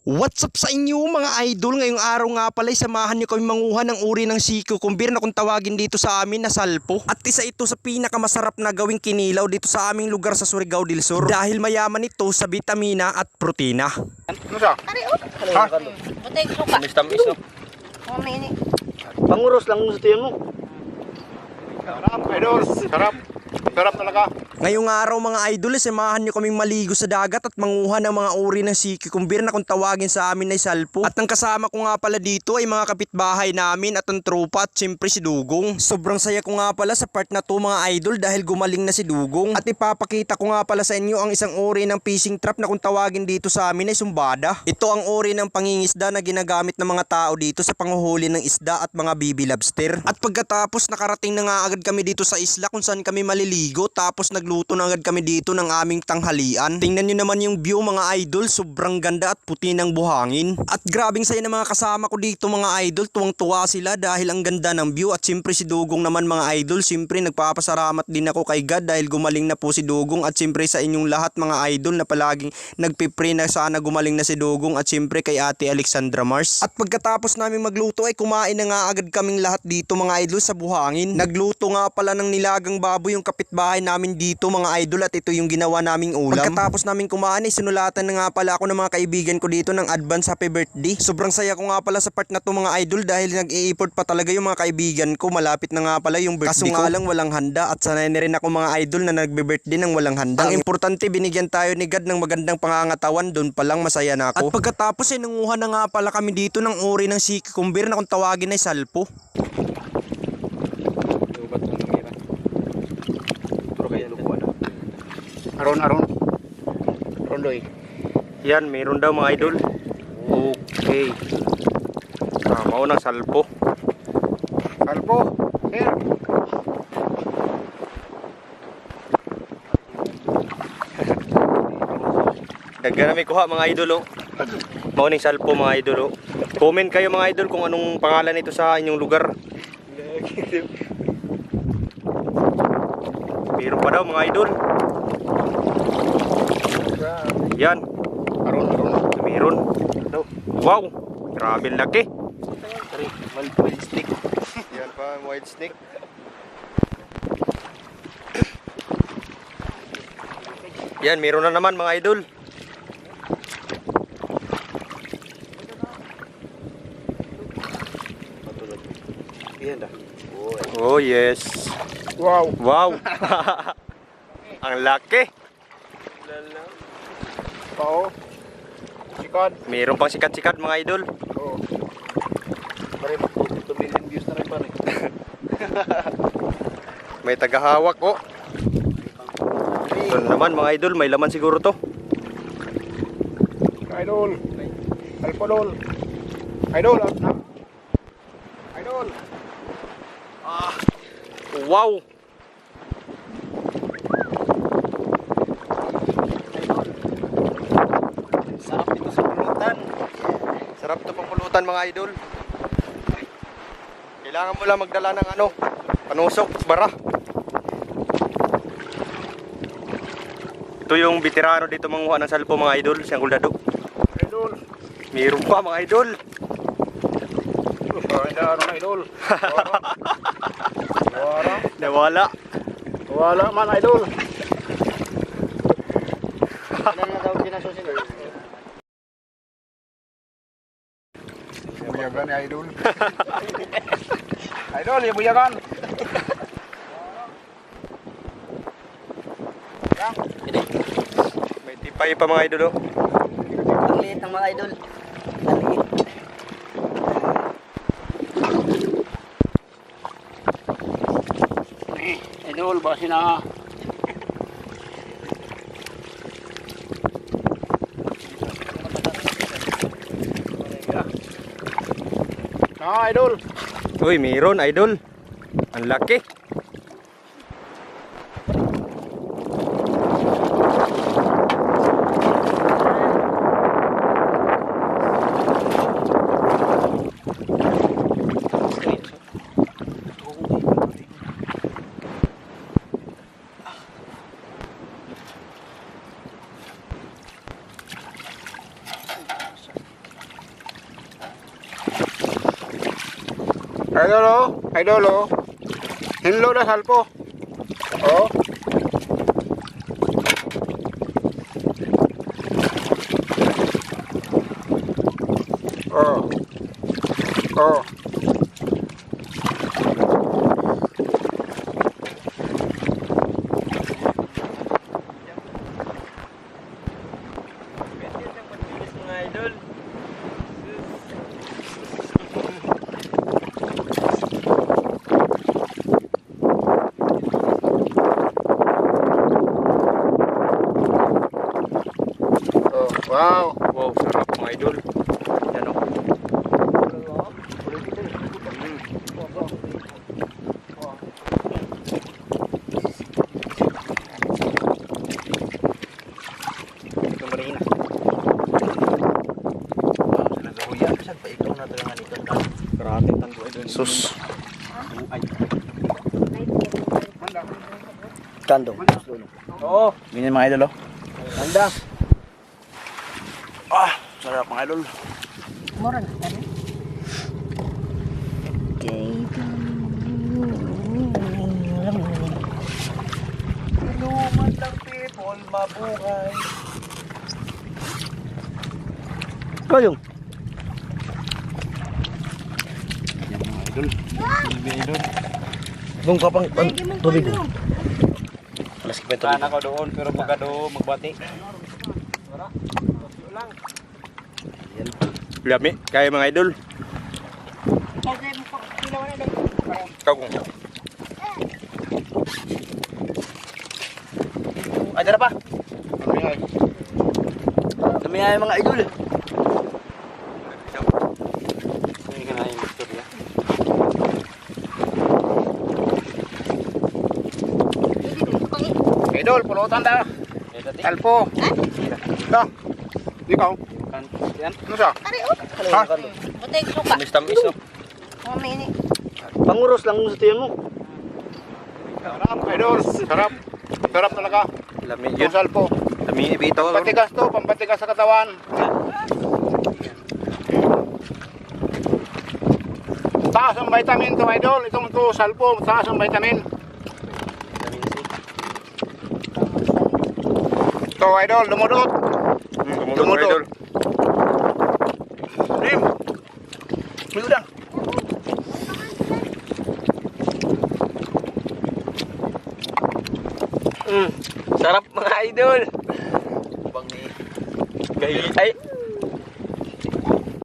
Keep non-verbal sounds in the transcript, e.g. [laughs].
What's up sa inyo mga idol? Ngayong araw nga pala, ay samahan niyo kami manguha ng uri ng siko kumbir na kung tawagin dito sa amin na salpo. At isa ito sa pinakamasarap na gawing kinilaw dito sa aming lugar sa Surigao del Sur dahil mayaman ito sa vitamina at protina. Ano siya? Oh. Ha? Butay suka. Tamis-tamis no? Mga may ini. Panguros lang sa tiyan mo. Sarap, idol. Sarap. Sarap talaga. Ngayong araw mga idol, samahan niyo kaming maligo sa dagat at manguha ng mga uri ng siki kumbir na kung tawagin sa amin ay salpo. At ang kasama ko nga pala dito ay mga kapitbahay namin at ang tropa at siyempre si Dugong. Sobrang saya ko nga pala sa part na to mga idol dahil gumaling na si Dugong. At ipapakita ko nga pala sa inyo ang isang uri ng fishing trap na kung tawagin dito sa amin ay sumbada. Ito ang uri ng pangingisda na ginagamit ng mga tao dito sa panguhuli ng isda at mga baby lobster. At pagkatapos nakarating na nga agad kami dito sa isla kung saan kami maliligo tapos nagluto na agad kami dito ng aming tanghalian. Tingnan nyo naman yung view mga idol, sobrang ganda at puti ng buhangin. At grabing saya ng mga kasama ko dito mga idol, tuwang-tuwa sila dahil ang ganda ng view at siyempre si Dugong naman mga idol, siyempre nagpapasalamat din ako kay God dahil gumaling na po si Dugong at siyempre sa inyong lahat mga idol na palaging nagpipray na sana gumaling na si Dugong at siyempre kay Ate Alexandra Mars. At pagkatapos namin magluto ay kumain na nga agad kaming lahat dito mga idol sa buhangin. Nagluto nga pala ng nilagang baboy yung kapitbahay namin dito mga idol at ito yung ginawa naming ulam. Pagkatapos namin kumain ay sinulatan na nga pala ako ng mga kaibigan ko dito ng advance happy birthday. Sobrang saya ko nga pala sa part na to mga idol dahil nag-i-effort pa talaga yung mga kaibigan ko. Malapit na nga pala yung birthday Kaso nga lang walang handa at sanay na rin ako mga idol na nagbe-birthday ng walang handa. Ang importante binigyan tayo ni God ng magandang pangangatawan doon pa lang masaya na ako. At pagkatapos ay nanguha na nga pala kami dito ng uri ng siki kumbir na kung tawagin ay salpo. Aron, aron. Rondoy. Yan, meron daw mga idol. Okay. Ah, maunang salpo. Salpo. Sir. [laughs] Daggan na may kuha mga idol oh. Mauning salpo mga idol oh. Comment kayo mga idol kung anong pangalan nito sa inyong lugar. [laughs] Meron pa daw mga idol. Yan, Aron, aron. meron. Wow, grabe laki. Wild, wild stick. [laughs] Yan pa, white snake. Yan, meron na naman mga idol. Oh yes. Wow. Wow. [laughs] Ang laki. Pao. Sikat. Meron pang sikat-sikat mga idol. Oo. Pare, 2 million views na rin pare. [laughs] May tagahawak oh. Ito na naman mga idol, may laman siguro to. Idol. Alpodol. Idol. Idol. Wow! Sarap dito sa pulutan. Sarap to pangpulutan mga idol. Kailangan mo lang magdala ng ano, panusok, bara. Ito yung veterano dito manguha ng salpo mga idol, siyang kuldado. Idol. Mayroon pa mga idol. Parang na ano idol. Wala. Wala. Nawala. Wala man idol. Ilan [laughs] na daw kinasusin? Buyagan ni idol. idol, yung buyagan. May tipay pa mga idol oh. Ang liit ng mga idol. Ang liit. Idol, basi na. Ah, idol. Uy, mayroon idol. Ang laki. Idol oh. Idol oh. Hinlo na salpo. Oh. Oh. Oh. mga idol. Oh. Wow. Wow, sarap mga idol. Yan o. Tango idol. Sus. Kandong. Oo. Ganyan mga idol oh. Handa. Sarap mga idol. Mura na. ano? Tulungan lang people mabuhay. Kayong. Yan mga idol. Mga idol. Kung kapang an, tubig mo. Alas ka pa ito. Sana ko doon pero pagka doon magbati. Lami, kaya mga idol. Kung Ay, tara pa. Dami ay mga idol. Idol, pulutan ta. Salpo. Da. Ikaw. Yan. Ano siya? Ari, oh. Ha? Butay suka. tamis no. Mga mini. Panguros lang sa tiyan mo. Sarap, idol. Sarap. Sarap talaga. Lami Yung yun. salpo. Lami ibito. Pampatigas to, pampatigas sa katawan. Taas ang vitamin to, idol. Itong to, salpo, taas ang vitamin. To, idol, lumudot. Tumulong Tumulong. idol. May udang. Mm. Sarap mga idol. Bang ni. Ay